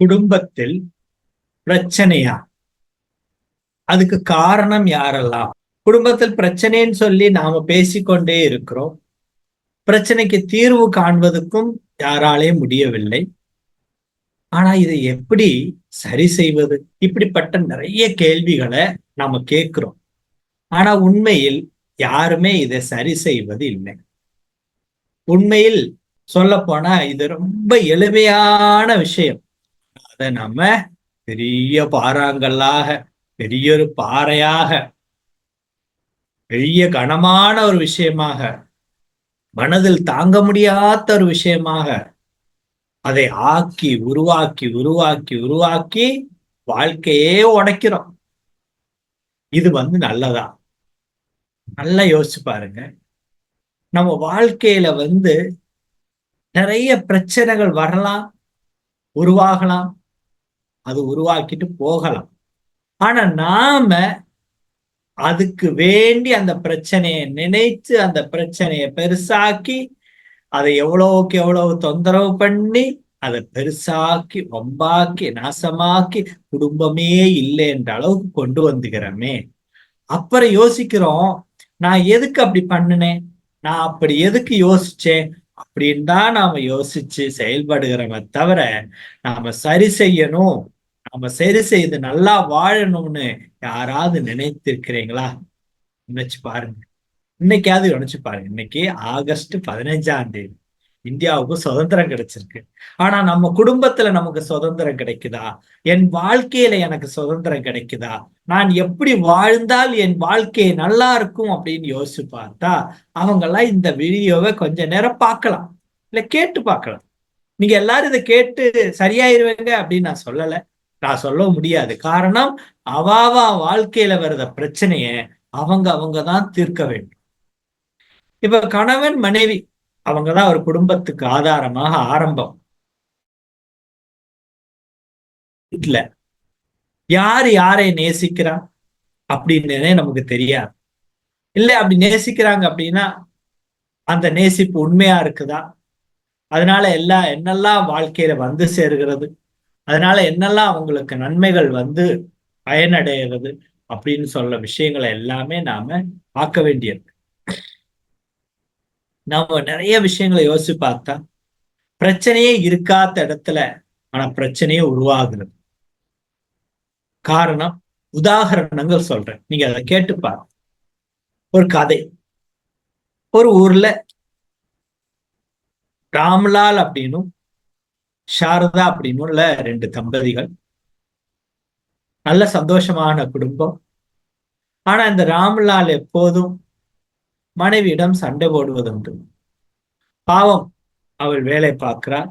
குடும்பத்தில் பிரச்சனையா? அதுக்கு காரணம் யாரெல்லாம்? குடும்பத்தில் பிரச்சனைன்னு சொல்லி நாம பேசிக்கொண்டே இருக்கிறோம். பிரச்சனைக்கு தீர்வு காண்பதற்கும் யாராலே முடியவில்லை. ஆனா இதை எப்படி சரி செய்வது? இப்படிப்பட்ட நிறைய கேள்விகளை நாம கேட்கிறோம். ஆனா உண்மையில் யாருமே இதை சரி செய்வது இல்லை. உண்மையில் சொல்ல போனா இது ரொம்ப எளிமையான விஷயம். அதை நம்ம பெரிய பாறாங்கல்லாக பெரிய ஒரு பாறையாக பெரிய கனமான ஒரு விஷயமாக மனதில் தாங்க முடியாத ஒரு விஷயமாக அதை ஆக்கி உருவாக்கி உருவாக்கி உருவாக்கி வாழ்க்கையே உடைக்கிறோம். இது வந்து நல்லதா? நல்லா யோசிச்சு பாருங்க. நம்ம வாழ்க்கையில வந்து நிறைய பிரச்சனைகள் வரலாம் உருவாகலாம். அது உருவாக்கிட்டு போகலாம். ஆனா நாம அதுக்கு வேண்டி அந்த பிரச்சனையை நினைத்து அந்த பிரச்சனையை பெருசாக்கி அதை எவ்வளவுக்கு எவ்வளவு தொந்தரவு பண்ணி அதை பெருசாக்கி வம்பாக்கி நாசமாக்கி குடும்பமே இல்லை என்ற அளவுக்கு கொண்டு வந்துக்கிறோமே. அப்புறம் யோசிக்கிறோம் நான் எதுக்கு அப்படி பண்ணினேன்? நான் அப்படி எதுக்கு யோசிச்சேன்? அப்படின்னு தான் நாம யோசிச்சு செயல்படுகிறோமே தவிர நாம சரி செய்யணும் நாம சரி செய்து நல்லா வாழணும்னு யாராவது நினைத்திருக்கிறீங்களா? நினைச்சு பாருங்க. இன்னைக்காவது நினைச்சு பாருங்க. இன்னைக்கு ஆகஸ்ட் பதினைஞ்சாம் தேதி. இந்தியாவுக்கு சுதந்திரம் கிடைச்சிருக்கு. ஆனா நம்ம குடும்பத்துல நமக்கு சுதந்திரம் கிடைக்குதா? என் வாழ்க்கையில எனக்கு சுதந்திரம் கிடைக்குதா? நான் எப்படி வாழ்ந்தால் என் வாழ்க்கை நல்லா இருக்கும் அப்படின்னு யோசிச்சு பார்த்தா அவங்க எல்லாம் இந்த வீடியோவை கொஞ்ச நேரம் பார்க்கலாம். இல்ல கேட்டு பார்க்கலாம். நீங்க எல்லாரும் இதை கேட்டு சரியாயிருவேங்க அப்படின்னு நான் சொல்லலை. நான் சொல்ல முடியாது. காரணம் அவாவா வாழ்க்கையில வர்ற பிரச்சனைய அவங்க அவங்க தான் தீர்க்க வேண்டும். இப்ப கணவன் மனைவி அவங்கதான் ஒரு குடும்பத்துக்கு ஆதாரமாக ஆரம்பம். இல்ல. யார் யாரை நேசிக்கிறா? அப்படின்னே நமக்கு தெரியாது. இல்ல அப்படி நேசிக்கிறாங்க அப்படின்னா அந்த நேசிப்பு உண்மையா இருக்குதா? அதனால எல்லாம் என்னெல்லாம் வாழ்க்கையில வந்து சேர்கிறது? அதனால என்னெல்லாம் அவங்களுக்கு நன்மைகள் வந்து பயனடைகிறது? அப்படின்னு சொல்ல விஷயங்களை எல்லாமே நாம பார்க்க வேண்டியது நாம நிறைய விஷயங்களை யோசிச்சு பார்த்தா பிரச்சனையே இருக்காத இடத்துல ஆனா பிரச்சனையே உருவாகிறது. காரணம் உதாகரணங்கள் சொல்றேன். நீங்க அதை கேட்டு பாருங்க. ஒரு கதை. ஒரு ஊர்ல ராம்லால் அப்படின்னும் சாரதா அப்படின்னு உள்ள ரெண்டு தம்பதிகள். நல்ல சந்தோஷமான குடும்பம். ஆனா இந்த ராம்லால் எப்போதும் மனைவியிடம் சண்டை போடுவதுண்டு. பாவம் அவள் வேலை பார்க்கிறார்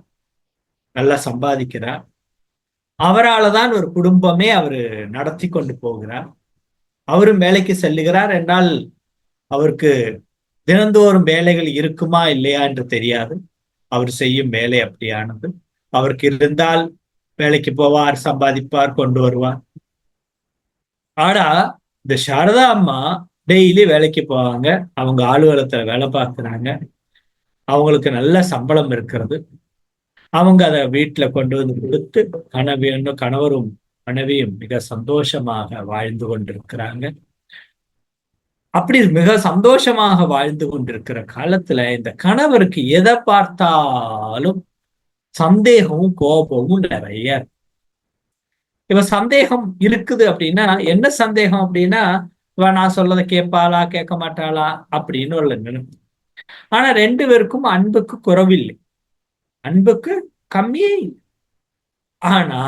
நல்லா சம்பாதிக்கிறார் அவரால் தான் ஒரு குடும்பமே அவர் நடத்தி கொண்டு போகிறார். அவரும் வேலைக்கு செல்லுகிறார். என்றால் அவருக்கு தினந்தோறும் வேலைகள் இருக்குமா இல்லையா என்று தெரியாது. அவர் செய்யும் வேலை அப்படியானது. அவருக்கு இருந்தால் வேலைக்கு போவார் சம்பாதிப்பார் கொண்டு வருவார். ஆனா இந்த சாரதா அம்மா டெய்லி வேலைக்கு போவாங்க. அவங்க ஆளுவலத்துல வேலை பார்க்குறாங்க. அவங்களுக்கு நல்ல சம்பளம் இருக்கிறது. அவங்க அதை வீட்டுல கொண்டு வந்து கொடுத்து கணவனும் கணவரும் மனைவியும் மிக சந்தோஷமாக வாழ்ந்து கொண்டிருக்கிறாங்க. அப்படி மிக சந்தோஷமாக வாழ்ந்து கொண்டிருக்கிற காலத்துல இந்த கணவருக்கு எதை பார்த்தாலும் சந்தேகமும் கோபமும் நிறைய இப்ப சந்தேகம் இருக்குது அப்படின்னா என்ன சந்தேகம் அப்படின்னா இவ நான் சொல்லதை கேட்பாளா கேட்க மாட்டாளா? அப்படின்னு உள்ள நிலைமை ஆனா ரெண்டு பேருக்கும் அன்புக்கு குறவில்லை. அன்புக்கு கம்மியே இல்லை. ஆனா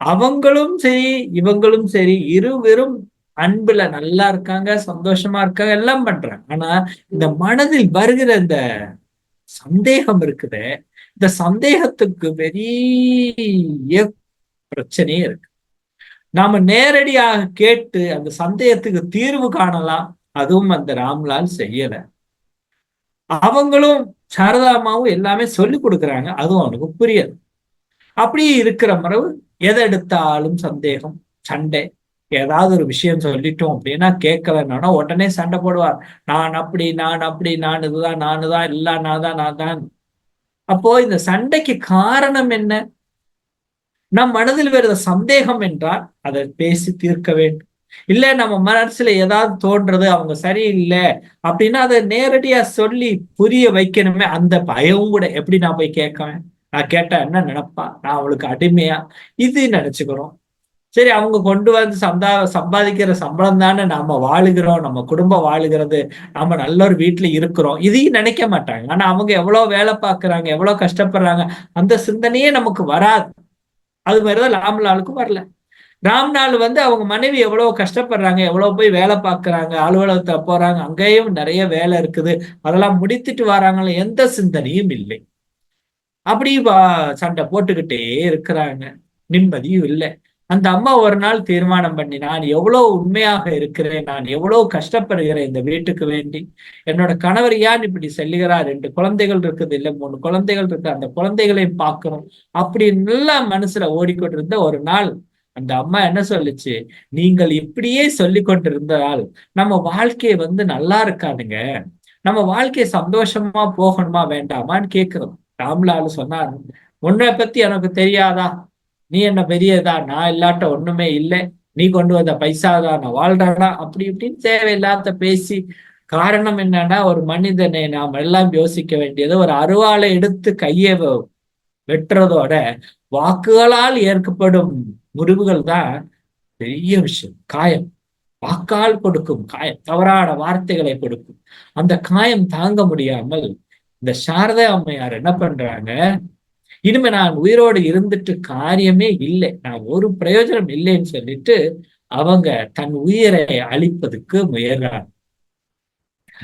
அவங்களும் சரி இவங்களும் சரி இருவரும் அன்புல நல்லா இருக்காங்க சந்தோஷமா இருக்காங்க எல்லாம் பண்றாங்க. ஆனா இந்த மனதில் வருகிற இந்த சந்தேகம் இருக்குது. இந்த சந்தேகத்துக்கு பெரிய பிரச்சனையே இருக்கு. நாம நேரடியாக கேட்டு அந்த சந்தேகத்துக்கு தீர்வு காணலாம். அதுவும் அந்த ராம்லால் செய்யல. அவங்களும் சாரதாமாவும் எல்லாமே சொல்லி கொடுக்குறாங்க. அதுவும் அவனுக்கு புரியாது. அப்படி இருக்கிற மரபு எதை எடுத்தாலும் சந்தேகம் சண்டை. ஏதாவது ஒரு விஷயம் சொல்லிட்டோம் அப்படின்னா கேட்கலன்னா உடனே சண்டை போடுவார். நான் அப்படி நான் அப்படி நான் இதுதான் நான் தான் இல்லை நான் தான் நான் தான். அப்போ இந்த சண்டைக்கு காரணம் என்ன? நம் மனதில் வருத சந்தேகம் என்றால் அதை பேசி தீர்க்க வேண்டும். இல்ல நம்ம மனசுல ஏதாவது தோன்றது அவங்க சரியில்லை அப்படின்னா அதை நேரடியா சொல்லி புரிய வைக்கணுமே. அந்த பயமும் கூட எப்படி நான் போய் கேட்கவேன்? நான் கேட்டா என்ன நினைப்பா? நான் அவளுக்கு அடிமையா? இது நினைச்சுக்கிறோம். சரி அவங்க கொண்டு வந்து சம்பா சம்பாதிக்கிற சம்பளம் தானே நாம வாழுகிறோம் நம்ம குடும்பம் வாழுகிறது நம்ம நல்ல ஒரு வீட்டுல இருக்கிறோம். இதையும் நினைக்க மாட்டாங்க. ஆனா அவங்க எவ்வளவு வேலை பார்க்கறாங்க எவ்வளவு கஷ்டப்படுறாங்க அந்த சிந்தனையே நமக்கு வராது. அது மாதிரிதான் ராம்லாலுக்கும் வரல. ராம்லால் வந்து அவங்க மனைவி எவ்வளவு கஷ்டப்படுறாங்க எவ்வளவு போய் வேலை பார்க்கறாங்க அலுவலகத்தை போறாங்க அங்கேயும் நிறைய வேலை இருக்குது. அதெல்லாம் முடித்துட்டு வராங்களே எந்த சிந்தனையும் இல்லை. அப்படி சண்டை போட்டுக்கிட்டே இருக்கிறாங்க. நிம்மதியும் இல்லை. அந்த அம்மா ஒரு நாள் தீர்மானம் பண்ணி நான் எவ்வளவு உண்மையாக இருக்கிறேன் நான் எவ்வளவு கஷ்டப்படுகிறேன் இந்த வீட்டுக்கு வேண்டி. என்னோட கணவர் ஏன் இப்படி செல்லுகிறார்? ரெண்டு குழந்தைகள் இருக்குது இல்லை மூணு குழந்தைகள் இருக்கு அந்த குழந்தைகளையும் பார்க்கணும். அப்படி நல்லா மனசுல ஓடிக்கொண்டிருந்த ஒரு நாள் அந்த அம்மா என்ன சொல்லுச்சு? நீங்கள் இப்படியே சொல்லி கொண்டிருந்தால் நம்ம வாழ்க்கையை வந்து நல்லா இருக்காதுங்க. நம்ம வாழ்க்கையை சந்தோஷமா போகணுமா வேண்டாமான்னு கேட்கிறோம். ராம்லால் சொன்னார் உன்னை பத்தி எனக்கு தெரியாதா? நீ என்ன பெரியதா? நான் இல்லாட்ட ஒண்ணுமே இல்லை. நீ கொண்டு வந்த பைசா தான் வாழ்றானா? அப்படி இப்படின்னு தேவையில்லாத பேசி காரணம் என்னன்னா ஒரு மனிதனை நாம் எல்லாம் யோசிக்க வேண்டியது ஒரு அருவாளை எடுத்து கையை வெட்டுறதோட வாக்குகளால் ஏற்கப்படும் முறிவுகள் தான் பெரிய விஷயம். காயம். வாக்கால் கொடுக்கும் காயம். தவறான வார்த்தைகளை கொடுக்கும். அந்த காயம் தாங்க முடியாமல் இந்த சாரதா அம்மையார் என்ன பண்றாங்க? இனிமே நான் உயிரோடு இருந்துட்டு காரியமே இல்லை நான் ஒரு பிரயோஜனம் இல்லைன்னு சொல்லிட்டு அவங்க தன் உயிரை அழிப்பதுக்கு முயறாங்க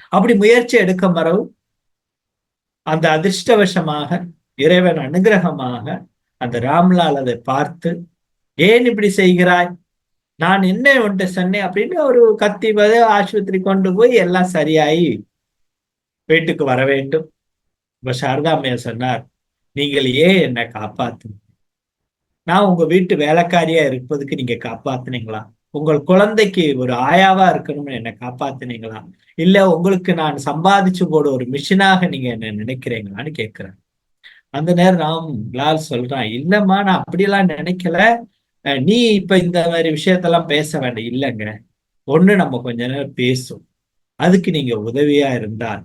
அப்படி முயற்சி எடுக்க மறவு அந்த அதிர்ஷ்டவசமாக இறைவன் அனுகிரகமாக அந்த ராம்லால் அதை பார்த்து ஏன் இப்படி செய்கிறாய்? நான் என்ன உன்ட்ட சொன்னேன்? அப்படின்னு ஒரு கத்தி ஆஸ்பத்திரி கொண்டு போய் எல்லாம் சரியாயி வீட்டுக்கு வர வேண்டும். இப்ப சாரதாமையா சொன்னார் நீங்கள் ஏன் என்னை காப்பாத்து நான் உங்க வீட்டு வேலைக்காரியா இருப்பதுக்கு நீங்க காப்பாத்துனீங்களா? உங்கள் குழந்தைக்கு ஒரு ஆயாவா இருக்கணும்னு என்னை காப்பாத்துனீங்களா? இல்ல உங்களுக்கு நான் சம்பாதிச்சு போட ஒரு மிஷினாக நீங்க என்ன நினைக்கிறீங்களான்னு கேட்கிறேன். அந்த நேரம் ராம் லால் சொல்றான் இல்லம்மா நான் அப்படியெல்லாம் நினைக்கல. நீ இப்ப இந்த மாதிரி விஷயத்தெல்லாம் பேச வேண்டாம் இல்லைங்க. ஒண்ணு நம்ம கொஞ்ச நேரம் பேசும் அதுக்கு நீங்க உதவியா இருந்தால்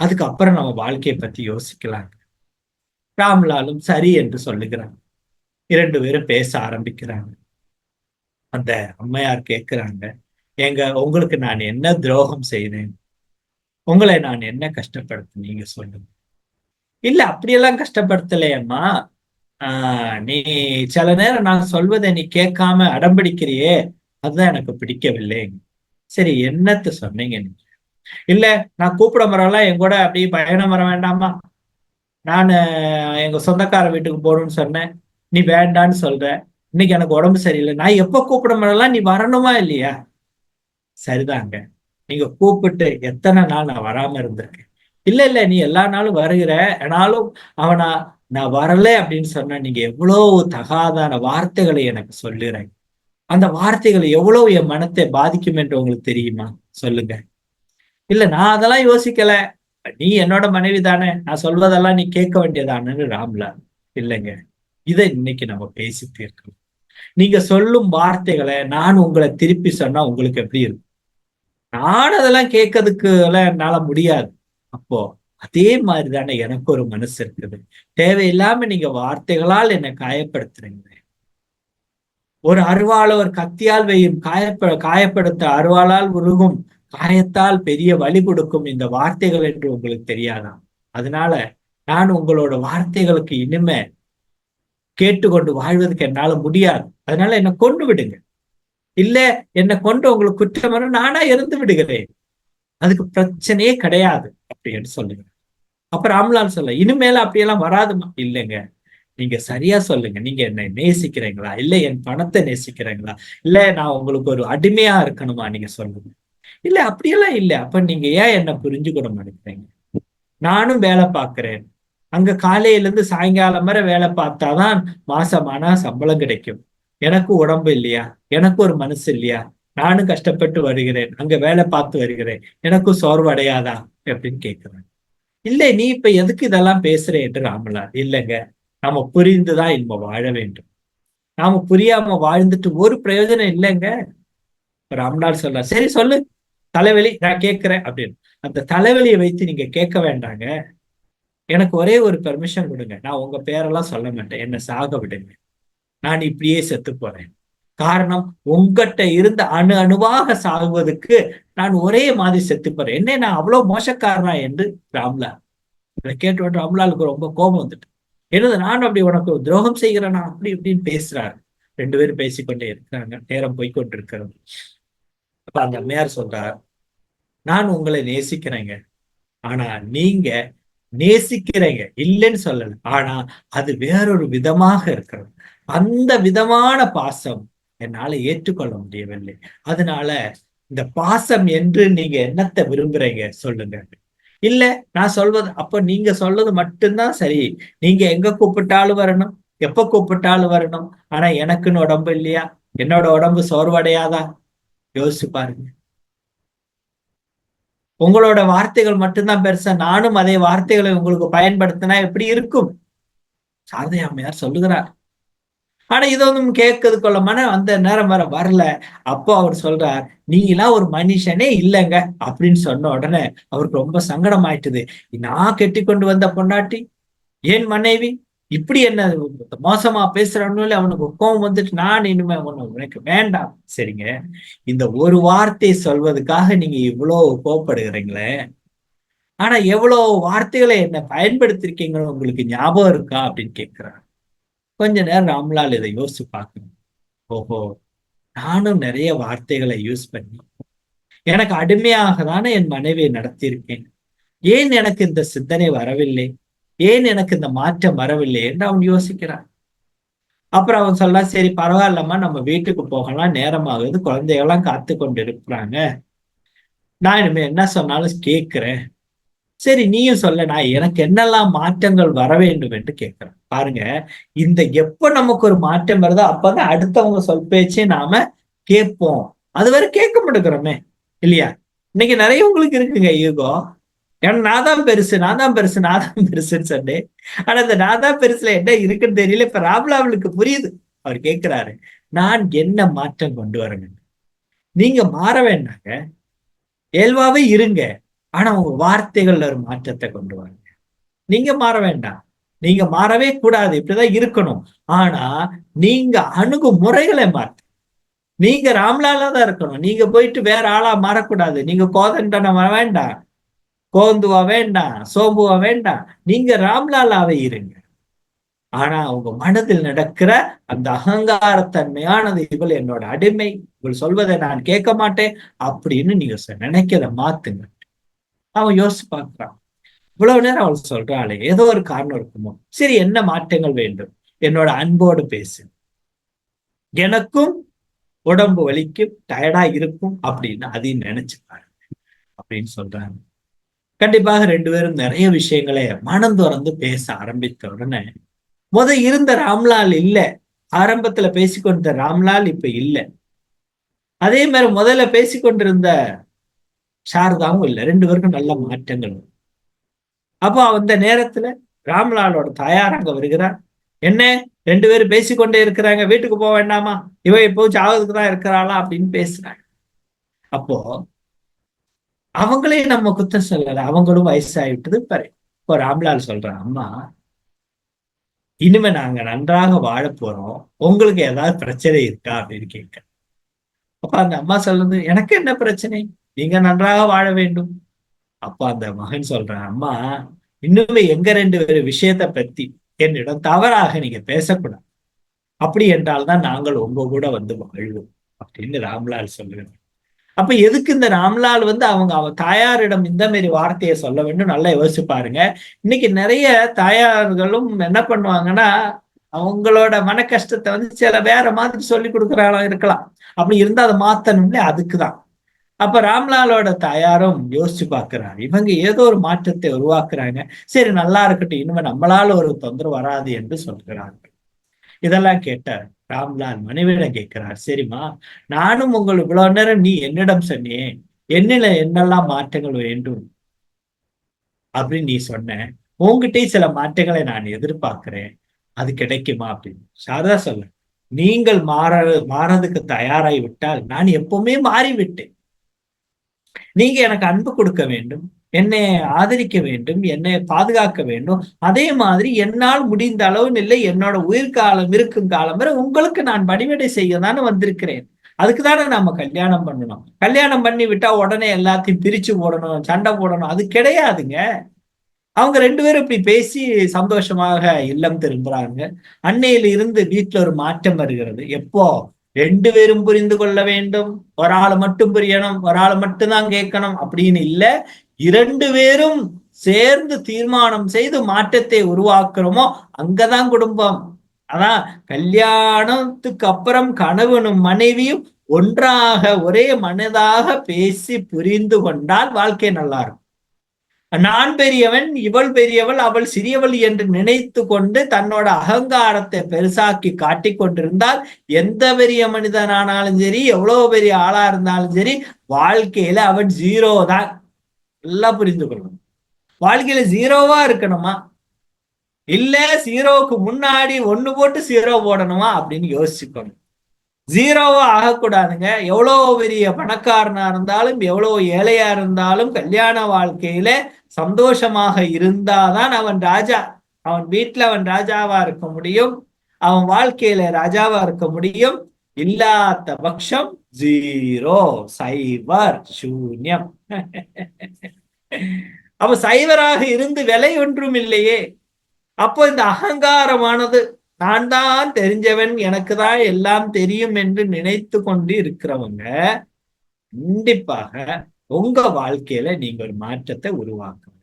அதுக்கப்புறம் நம்ம வாழ்க்கையை பத்தி யோசிக்கலாங்க. ராம்லாலும் சரி என்று சொல்லுகிறாங்க இரண்டு பேரும் பேச ஆரம்பிக்கிறாங்க. அந்த அம்மையார் கேட்கிறாங்க எங்க உங்களுக்கு நான் என்ன துரோகம் செய்தேன்? உங்களை நான் என்ன கஷ்டப்படுத்த நீங்க சொல்லுங்க. இல்ல அப்படியெல்லாம் கஷ்டப்படுத்தலையம்மா. ஆஹ் நீ சில நேரம் நான் சொல்வதை நீ கேட்காம அடம்பிடிக்கிறியே அதுதான் எனக்கு பிடிக்கவில்லை. சரி என்னத்த சொன்னீங்க நீங்க? இல்ல நான் கூப்பிட மரம்லாம் என் கூட அப்படி பயணம் வர வேண்டாமா? நான் எங்க சொந்தக்கார வீட்டுக்கு போகணும்னு சொன்னேன். நீ வேண்டான்னு சொல்ற. இன்னைக்கு எனக்கு உடம்பு சரியில்லை. நான் எப்ப கூப்பிடமெல்லாம் நீ வரணுமா இல்லையா? சரிதாங்க. நீங்க கூப்பிட்டு எத்தனை நாள் நான் வராம இருந்திருக்கேன். இல்ல இல்ல நீ எல்லா நாளும் வருகிற. ஆனாலும் அவனா நான் வரல அப்படின்னு சொன்ன நீங்க எவ்வளவு தகாதான வார்த்தைகளை எனக்கு சொல்லுறேன் அந்த வார்த்தைகள் எவ்வளவு என் மனத்தை பாதிக்கும் என்று உங்களுக்கு தெரியுமா? சொல்லுங்க. இல்ல நான் அதெல்லாம் யோசிக்கல. நீ என்னோட மனைவி தானே. நான் சொல்வதெல்லாம் நீ கேட்க வேண்டியதானு ராம்லா இல்லைங்க. இதை இன்னைக்கு நம்ம பேசி தீர்க்கணும். நீங்க சொல்லும் வார்த்தைகளை நான் உங்களை திருப்பி சொன்னா உங்களுக்கு எப்படி இருக்கும்? நான் அதெல்லாம் கேட்கறதுக்கு எல்லாம் என்னால முடியாது. அப்போ அதே மாதிரி தானே எனக்கு ஒரு மனசு இருக்குது. தேவையில்லாம நீங்க வார்த்தைகளால் என்னை காயப்படுத்துறீங்க. ஒரு அருவாள ஒரு கத்தியால் வையும். காயப்ப காயப்படுத்த அருவாளால் உருகும். காயத்தால் பெரிய வழி கொடுக்கும் இந்த வார்த்தைகள் என்று உங்களுக்கு தெரியாதாம் அதனால நான் உங்களோட வார்த்தைகளுக்கு இனிமே கேட்டுக்கொண்டு வாழ்வதற்கு என்னால முடியாது. அதனால என்னை கொண்டு விடுங்க. இல்ல என்னை கொண்டு உங்களுக்கு குற்றம் நானா இருந்து விடுகிறேன். அதுக்கு பிரச்சனையே கிடையாது அப்படின்னு சொல்லுங்க. அப்புறம் ராம்லால் சொல்ல இனிமேல அப்படியெல்லாம் வராதுமா இல்லைங்க. நீங்க சரியா சொல்லுங்க. நீங்க என்னை நேசிக்கிறீங்களா? இல்ல என் பணத்தை நேசிக்கிறீங்களா? இல்ல நான் உங்களுக்கு ஒரு அடிமையா இருக்கணுமா? நீங்க சொல்லுங்க. இல்ல அப்படியெல்லாம் இல்ல. அப்ப நீங்க ஏன் என்ன புரிஞ்சுக்கூட மாட்டேங்கிறீங்க நானும் வேலை பார்க்கிறேன். அங்க காலையில இருந்து சாயங்காலம் வரை வேலை பார்த்தாதான் மாசமானா சம்பளம் கிடைக்கும். எனக்கு உடம்பு இல்லையா? எனக்கு ஒரு மனசு இல்லையா? நானும் கஷ்டப்பட்டு வருகிறேன். அங்க வேலை பார்த்து வருகிறேன். எனக்கும் சோர்வு அடையாதா அப்படின்னு கேட்கிறேன் இல்லை நீ இப்ப எதுக்கு இதெல்லாம் பேசுற என்று ராமலா இல்லைங்க. நாம புரிந்துதான் இன்ப வாழ வேண்டும். நாம புரியாம வாழ்ந்துட்டு ஒரு பிரயோஜனம் இல்லைங்க. ராம்நாள் சொல்றார். சரி சொல்லு. தலைவலி நான் கேட்கிறேன் அப்படின்னு. அந்த தலைவலியை வைத்து நீங்க கேட்க வேண்டாங்க. எனக்கு ஒரே ஒரு பெர்மிஷன் கொடுங்க. நான் உங்க பேரெல்லாம் சொல்ல மாட்டேன். என்ன சாக விடுங்க. நான் இப்படியே செத்து போறேன். காரணம் உங்ககிட்ட இருந்த அணு அணுவாக சாகுவதற்கு நான் ஒரே மாதிரி செத்து போறேன். என்ன நான் அவ்வளவு மோசக்காரனா என்று ராம்லா. இதை கேட்டு ராம்லாலுக்கு ரொம்ப கோபம் வந்துட்டு. என்னது நான் அப்படி உனக்கு துரோகம் செய்கிறேனா? அப்படி இப்படின்னு பேசுறாரு. ரெண்டு பேரும் பேசிக்கொண்டே இருக்கிறாங்க. நேரம் போய்கொண்டிருக்கிறது அப்ப அந்த அம்மையார் சொல்றார் நான் உங்களை நேசிக்கிறேங்க. ஆனா நீங்க நேசிக்கிறீங்க. இல்லைன்னு சொல்லல. ஆனா அது வேறொரு விதமாக இருக்கிறது. அந்த விதமான பாசம் என்னால ஏற்றுக்கொள்ள முடியவில்லை. அதனால இந்த பாசம் என்று நீங்க என்னத்தை விரும்புறீங்க சொல்லுங்க. இல்ல நான் சொல்வது அப்ப நீங்க சொல்றது மட்டும்தான் சரி. நீங்க எங்க கூப்பிட்டாலும் வரணும். எப்ப கூப்பிட்டாலும் வரணும். ஆனா எனக்குன்னு உடம்பு இல்லையா? என்னோட உடம்பு சோர்வடையாதா? யோசிச்சு பாருங்க. உங்களோட வார்த்தைகள் மட்டும்தான் பெருசா நானும் அதே வார்த்தைகளை உங்களுக்கு பயன்படுத்தினா எப்படி இருக்கும்? சாரதை அம்மையார் சொல்லுகிறார். ஆனா இதை வந்து கேட்கறது கொள்ளமான அந்த நேரம் வர வரல. அப்போ அவர் சொல்றார் நீங்களாம் ஒரு மனுஷனே இல்லைங்க அப்படின்னு சொன்ன உடனே அவருக்கு ரொம்ப சங்கடம் ஆயிட்டுது நான் கெட்டி கொண்டு வந்த பொண்டாட்டி ஏன் மனைவி? இப்படி என்ன மோசமா பேசுறான்னு அவனுக்கு கோபம் வந்துட்டு நான் இனிமே ஒண்ணு உனக்கு வேண்டாம். சரிங்க. இந்த ஒரு வார்த்தை சொல்வதுக்காக நீங்க இவ்வளவு கோபப்படுகிறீங்களே ஆனா எவ்வளவு வார்த்தைகளை என்ன பயன்படுத்திருக்கீங்கன்னு உங்களுக்கு ஞாபகம் இருக்கா அப்படின்னு கேட்கிறான் கொஞ்ச நேரம் ராம்லால் இதை யோசிச்சு பார்க்கணும். ஓஹோ நானும் நிறைய வார்த்தைகளை யூஸ் பண்ணி எனக்கு அடிமையாக தானே என் மனைவியை நடத்தியிருக்கேன். ஏன் எனக்கு இந்த சிந்தனை வரவில்லை? ஏன் எனக்கு இந்த மாற்றம் வரவில்லை என்று அவன் யோசிக்கிறான். அப்புறம் அவன் சொல்ல சரி பரவாயில்லம்மா நம்ம வீட்டுக்கு போகலாம் நேரமாகுது குழந்தைகள்லாம் காத்து கொண்டு இருக்கிறாங்க நான் இனிமே என்ன சொன்னாலும் கேட்கிறேன். சரி நீயும் சொல்ல நான் எனக்கு என்னெல்லாம் மாற்றங்கள் வர வேண்டும் என்று கேட்கிறேன். பாருங்க இந்த எப்ப நமக்கு ஒரு மாற்றம் வருதோ அப்பதான் அடுத்தவங்க சொல் பேச்சே நாம கேட்போம். அது வரை கேட்க மாட்டேங்கிறோமே இல்லையா? இன்னைக்கு நிறைய உங்களுக்கு இருக்குங்க ஈகோ. ஏன்னா நான் தான் பெருசு நான் தான் பெருசு நான் தான் பெருசுன்னு சொன்னேன். ஆனா இந்த நான் தான் பெருசுல என்ன இருக்குன்னு தெரியல. இப்ப ராம்லாவலுக்கு புரியுது. அவர் கேட்கிறாரு நான் என்ன மாற்றம் கொண்டு வரணும்? நீங்க மாற வேண்டாங்க. இயல்பாவே இருங்க. ஆனா உங்க வார்த்தைகள்ல ஒரு மாற்றத்தை கொண்டு வாங்க. நீங்க மாற வேண்டாம். நீங்க மாறவே கூடாது. இப்படிதான் இருக்கணும். ஆனா நீங்க அணுகு முறைகளை மாற்ற. நீங்க ராம்லாலா தான் இருக்கணும். நீங்க போயிட்டு வேற ஆளா மாறக்கூடாது. நீங்க கோதண்டனம் வேண்டாம். கோந்துவா வேண்டாம் சோம்புவா வேண்டாம் நீங்க ராம்லாலாவே இருங்க. ஆனா அவங்க மனதில் நடக்கிற அந்த அகங்காரத்தன்மையானது இவள் என்னோட அடிமை இவள் சொல்வதை நான் கேட்க மாட்டேன் அப்படின்னு நீங்க நினைக்கிறத மாத்துங்க. அவன் யோசிச்சு பார்க்கிறான். இவ்வளவு நேரம் அவள் சொல்றாளே ஏதோ ஒரு காரணம் இருக்குமோ? சரி என்ன மாற்றங்கள் வேண்டும்? என்னோட அன்போடு பேசு. எனக்கும் உடம்பு வலிக்கும் டயர்டா இருக்கும் அப்படின்னு அதையும் நினைச்சு பாருங்க. அப்படின்னு சொல்றாங்க. கண்டிப்பாக ரெண்டு பேரும் நிறைய விஷயங்களை மனம் திறந்து பேச ஆரம்பித்த உடனே முத இருந்த ராம்லால் இல்ல. ஆரம்பத்துல பேசிக்கொண்ட ராம்லால் இப்ப இல்ல. அதே மாதிரி முதல்ல பேசிக்கொண்டிருந்த சாரதாவும் இல்லை. ரெண்டு பேருக்கும் நல்ல மாற்றங்கள். அப்போ அந்த நேரத்துல ராம்லாலோட தாயார் அங்க வருகிறார். என்ன? ரெண்டு பேரும் பேசிக்கொண்டே இருக்கிறாங்க. வீட்டுக்கு போக வேண்டாமா? இவ இப்போ ஜாவதுக்கு தான் இருக்கிறாளா? அப்படின்னு பேசுறாங்க. அப்போ அவங்களே நம்ம குத்தம் சொல்லல. அவங்களும் வயசாகிவிட்டது பாரு இப்போ ராம்லால் சொல்றேன் அம்மா இனிமே நாங்க நன்றாக வாழ போறோம். உங்களுக்கு ஏதாவது பிரச்சனை இருக்கா? அப்படின்னு கேட்க. அப்ப அந்த அம்மா சொல்றது எனக்கு என்ன பிரச்சனை? நீங்க நன்றாக வாழ வேண்டும். அப்ப அந்த மகன் சொல்றான் அம்மா இன்னுமே எங்க ரெண்டு பேரு விஷயத்த பத்தி என்னிடம் தவறாக நீங்க பேசக்கூடாது. அப்படி என்றால் தான் நாங்கள் உங்க கூட வந்து வாழ்வோம் அப்படின்னு ராம்லால் சொல்லுவேன் அப்ப எதுக்கு இந்த ராம்லால் வந்து அவங்க அவ தாயாரிடம் இந்த மாதிரி வார்த்தையை சொல்ல வேண்டும்? நல்லா யோசிச்சு பாருங்க. இன்னைக்கு நிறைய தாயார்களும் என்ன பண்ணுவாங்கன்னா அவங்களோட மன கஷ்டத்தை வந்து சில வேற மாதிரி சொல்லி கொடுக்குறாலும் இருக்கலாம். அப்படி இருந்தா அதை மாத்தணும்னே அதுக்குதான். அப்ப ராம்லாலோட தாயாரும் யோசிச்சு பாக்குறாரு இவங்க ஏதோ ஒரு மாற்றத்தை உருவாக்குறாங்க. சரி நல்லா இருக்கட்டும். இனிமே நம்மளால ஒரு தொந்தரவு வராது என்று சொல்கிறார்கள். இதெல்லாம் கேட்டார். ராம்லால் மனைவியிடம் கேட்கிறார் சரிம்மா நானும் உங்கள் இவ்வளவு நேரம் நீ என்னிடம் சொன்னேன். என்னில என்னெல்லாம் மாற்றங்கள் வேண்டும்? அப்படின்னு நீ சொன்ன உங்ககிட்டே சில மாற்றங்களை நான் எதிர்பார்க்கிறேன். அது கிடைக்குமா? அப்படின்னு. சாரதா சொல்ல நீங்கள் மாற மாறதுக்கு தயாராகி விட்டால் நான் எப்பவுமே மாறிவிட்டேன். நீங்க எனக்கு அன்பு கொடுக்க வேண்டும். என்னை ஆதரிக்க வேண்டும் என்னை பாதுகாக்க வேண்டும். அதே மாதிரி என்னால் முடிந்த அளவு இல்லை என்னோட உயிர்காலம் இருக்கும் காலம் வரை உங்களுக்கு நான் பணிவிடை செய்ய தானே வந்திருக்கிறேன். அதுக்கு தானே நம்ம கல்யாணம் பண்ணணும். கல்யாணம் பண்ணி விட்டா உடனே எல்லாத்தையும் பிரிச்சு போடணும் சண்டை போடணும் அது கிடையாதுங்க. அவங்க ரெண்டு பேரும் இப்படி பேசி சந்தோஷமாக இல்லம் திரும்புறாங்க. அன்னையில இருந்து வீட்டுல ஒரு மாற்றம் வருகிறது. எப்போ? ரெண்டு பேரும் புரிந்து கொள்ள வேண்டும். ஒரு ஆள் மட்டும் புரியணும் ஒரு ஆள் மட்டும்தான் கேட்கணும் அப்படின்னு இல்லை. இரண்டு பேரும் சேர்ந்து தீர்மானம் செய்து மாற்றத்தை உருவாக்குறோமோ அங்கதான் குடும்பம். அதான் கல்யாணத்துக்கு அப்புறம் கணவனும் மனைவியும் ஒன்றாக ஒரே மனதாக பேசி புரிந்து கொண்டால் வாழ்க்கை நல்லா இருக்கும் நான் பெரியவன் இவள் பெரியவள் அவள் சிறியவள் என்று நினைத்து கொண்டு தன்னோட அகங்காரத்தை பெருசாக்கி காட்டி கொண்டிருந்தால் எந்த பெரிய மனிதனானாலும் சரி எவ்வளவு பெரிய ஆளா இருந்தாலும் சரி வாழ்க்கையில அவன் ஜீரோ தான். நல்லா புரிந்து கொள்ளணும் வாழ்க்கையில ஜீரோவா இருக்கணுமா? இல்ல ஜீரோவுக்கு முன்னாடி ஒண்ணு போட்டு ஜீரோ போடணுமா அப்படின்னு யோசிச்சுக்கணும் ஜீரோவா ஆகக்கூடாதுங்க. எவ்வளோ பெரிய பணக்காரனா இருந்தாலும் எவ்வளவு ஏழையா இருந்தாலும் கல்யாண வாழ்க்கையில சந்தோஷமாக இருந்தாதான் அவன் ராஜா. அவன் வீட்டுல அவன் ராஜாவா இருக்க முடியும். அவன் வாழ்க்கையில ராஜாவா இருக்க முடியும். இல்லாத பட்சம் ஜீரோ சைவர் சூன்யம். அப்ப சைவராக இருந்து விலை ஒன்றும் இல்லையே. அப்போ இந்த அகங்காரமானது நான் தான் தெரிஞ்சவன் எனக்கு தான் எல்லாம் தெரியும் என்று நினைத்து கொண்டு இருக்கிறவங்க கண்டிப்பாக உங்க வாழ்க்கையில நீங்க ஒரு மாற்றத்தை உருவாக்கணும்.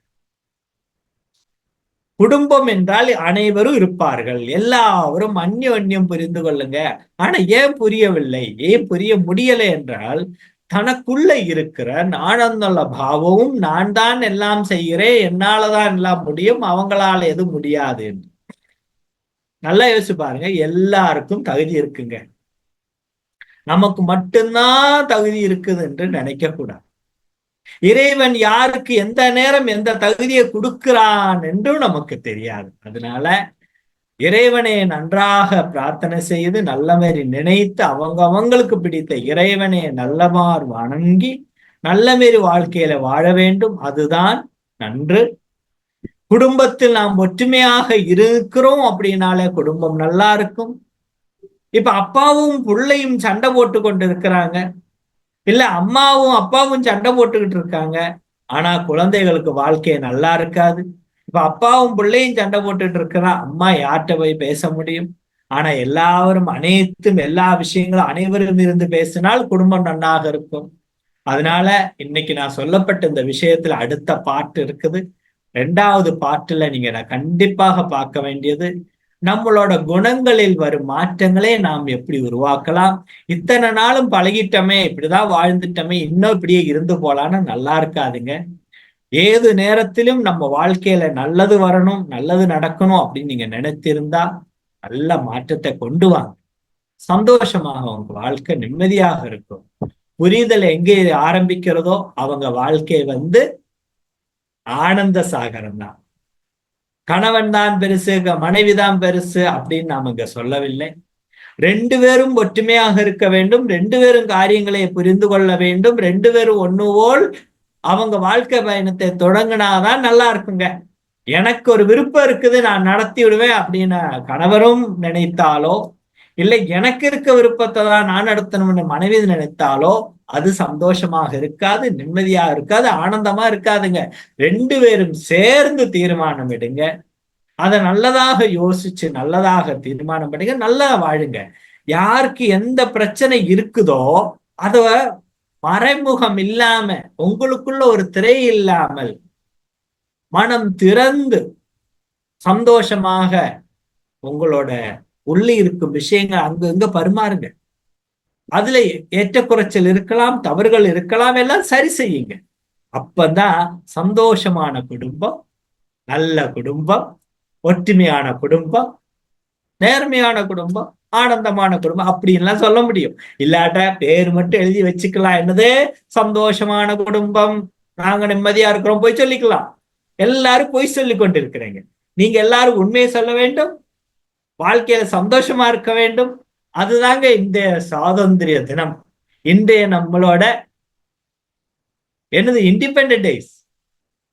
குடும்பம் என்றால் அனைவரும் இருப்பார்கள். எல்லாரும் அந்யோன்யம் புரிந்து கொள்ளுங்க. ஆனா ஏன் புரியவில்லை? ஏன் புரிய முடியலை என்றால் தனக்குள்ள இருக்கிற நானந்தல பாவமும் நான் தான் எல்லாம் செய்கிறேன் என்னாலதான் எல்லாம் முடியும் அவங்களால எதுவும் முடியாது நல்லா யோசிச்சு பாருங்க. எல்லாருக்கும் தகுதி இருக்குங்க. நமக்கு மட்டும்தான் தகுதி இருக்குது என்று நினைக்க கூடாது இறைவன் யாருக்கு எந்த நேரம் எந்த தகுதியை கொடுக்கிறான் என்றும் நமக்கு தெரியாது. அதனால இறைவனை நன்றாக பிரார்த்தனை செய்து நல்லமாரி நினைத்து அவங்க அவங்களுக்கு பிடித்த இறைவனை நல்லமார் வணங்கி நல்லமாரி வாழ்க்கையில வாழ வேண்டும். அதுதான் நன்று. குடும்பத்தில் நாம் ஒற்றுமையாக இருக்கிறோம் அப்படின்னாலே குடும்பம் நல்லா இருக்கும். இப்ப அப்பாவும் பிள்ளையும் சண்டை போட்டு கொண்டு இருக்கிறாங்க இல்ல அம்மாவும் அப்பாவும் சண்டை போட்டுக்கிட்டு இருக்காங்க. ஆனா குழந்தைகளுக்கு வாழ்க்கை நல்லா இருக்காது. இப்ப அப்பாவும் பிள்ளையும் சண்டை போட்டுட்டு இருக்கிறா. அம்மா யார்கிட்ட போய் பேச முடியும்? ஆனா எல்லாரும் அனைத்தும் எல்லா விஷயங்களும் அனைவரும் இருந்து பேசினால் குடும்பம் நன்னாக இருக்கும். அதனால இன்னைக்கு நான் சொல்லப்பட்ட இந்த விஷயத்துல அடுத்த பாட்டு இருக்குது. ரெண்டாவது பாட்டுல நீங்க நான் கண்டிப்பாக பார்க்க வேண்டியது நம்மளோட குணங்களில் வரும் மாற்றங்களே நாம் எப்படி உருவாக்கலாம்? இத்தனை நாளும் பழகிட்டோமே இப்படிதான் வாழ்ந்துட்டோமே இன்னும் இப்படியே இருந்து போலான்னு நல்லா இருக்காதுங்க. ஏது நேரத்திலும் நம்ம வாழ்க்கையில நல்லது வரணும் நல்லது நடக்கணும் அப்படின்னு நீங்க நினைத்திருந்தா நல்ல மாற்றத்தை கொண்டு வாங்க. சந்தோஷமாக அவங்க வாழ்க்கை நிம்மதியாக இருக்கும். புரிதல் எங்கே ஆரம்பிக்கிறதோ அவங்க வாழ்க்கை வந்து ஆனந்த சாகரம் தான் கணவன் தான் பெருசு மனைவிதான் பெருசு அப்படின்னு நாம இங்க சொல்லவில்லை. ரெண்டு பேரும் ஒற்றுமையாக இருக்க வேண்டும். ரெண்டு பேரும் காரியங்களை புரிந்து கொள்ள வேண்டும். ரெண்டு பேரும் ஒண்ணு போல் அவங்க வாழ்க்கை பயணத்தை தொடங்கினாதான் நல்லா இருக்குங்க. எனக்கு ஒரு விருப்பம் இருக்குது நான் நடத்தி விடுவேன் அப்படின்னு கணவரும் நினைத்தாலோ இல்லை எனக்கு இருக்க விருப்பத்தை தான் நான் நடத்தணும்னு மனைவி நினைத்தாலோ அது சந்தோஷமாக இருக்காது நிம்மதியாக இருக்காது ஆனந்தமா இருக்காதுங்க. ரெண்டு பேரும் சேர்ந்து தீர்மானம் எடுங்க. அதை நல்லதாக யோசிச்சு நல்லதாக தீர்மானம் பண்ணுங்க நல்லா வாழுங்க. யாருக்கு எந்த பிரச்சனை இருக்குதோ அத மறைமுகம் இல்லாம உங்களுக்குள்ள ஒரு திரை இல்லாமல் மனம் திறந்து சந்தோஷமாக உங்களோட உள்ளே இருக்கும் விஷயங்கள் அங்க இங்க பரிமாறுங்க அதுல ஏற்ற குறைச்சல் இருக்கலாம் தவறுகள் இருக்கலாம் எல்லாம் சரி செய்யுங்க. அப்பதான் சந்தோஷமான குடும்பம் நல்ல குடும்பம் ஒற்றுமையான குடும்பம் நேர்மையான குடும்பம் ஆனந்தமான குடும்பம் அப்படின்லாம் சொல்ல முடியும். இல்லாட்ட பேர் மட்டும் எழுதி வச்சுக்கலாம். என்னது? சந்தோஷமான குடும்பம். நாங்க நிம்மதியா இருக்கிறோம் போய் சொல்லிக்கலாம். எல்லாரும் பொய் சொல்லி கொண்டிருக்கிறீங்க நீங்க எல்லாரும் உண்மையை சொல்ல வேண்டும். வாழ்க்கையில சந்தோஷமா இருக்க வேண்டும். அதுதாங்க இந்த சுவாதந்திரிய தினம். இன்றைய நம்மளோட என்னது? Independence day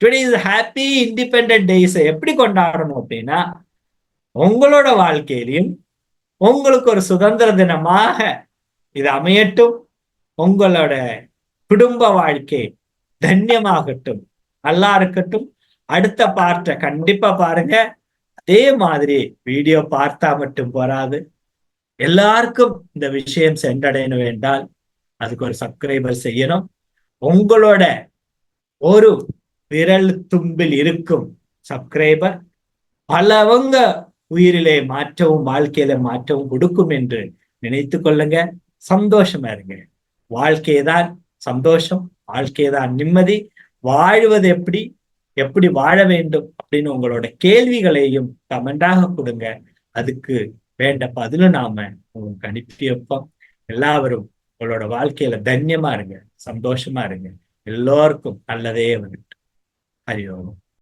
today is happy independence day எப்படி கொண்டாடணும் அப்படின்னா உங்களோட வாழ்க்கையிலையும் உங்களுக்கு ஒரு சுதந்திர தினமாக இது அமையட்டும். உங்களோட குடும்ப வாழ்க்கை தன்யமாகட்டும். நல்லா இருக்கட்டும். அடுத்த பார்ட்ட கண்டிப்பா பாருங்க. அதே மாதிரி வீடியோ பார்த்தா மட்டும் போராது எல்லாருக்கும் இந்த விஷயம் சென்றடையணும் வேண்டால் அதுக்கு ஒரு சப்ஸ்கிரைபர் செய்யணும். உங்களோட ஒரு விரல் தும்பில் இருக்கும் சப்ஸ்கிரைபர் பலவங்க உயிரிலே மாற்றவும் வாழ்க்கையில மாற்றவும் கொடுக்கும் என்று நினைத்து கொள்ளுங்க. சந்தோஷமா இருங்க. வாழ்க்கைதான் சந்தோஷம் வாழ்க்கைதான் நிம்மதி. வாழ்வது எப்படி? எப்படி வாழ வேண்டும் அப்படின்னு உங்களோட கேள்விகளையும் கமெண்டாக கொடுங்க. அதுக்கு வேண்ட பதிலும் நாம உங்களுக்கு அனுப்பி வைப்போம். எல்லாரும் உங்களோட வாழ்க்கையில தன்யமா இருங்க சந்தோஷமா இருங்க. எல்லோருக்கும் நல்லதே வந்துட்டு ஹரியோகம்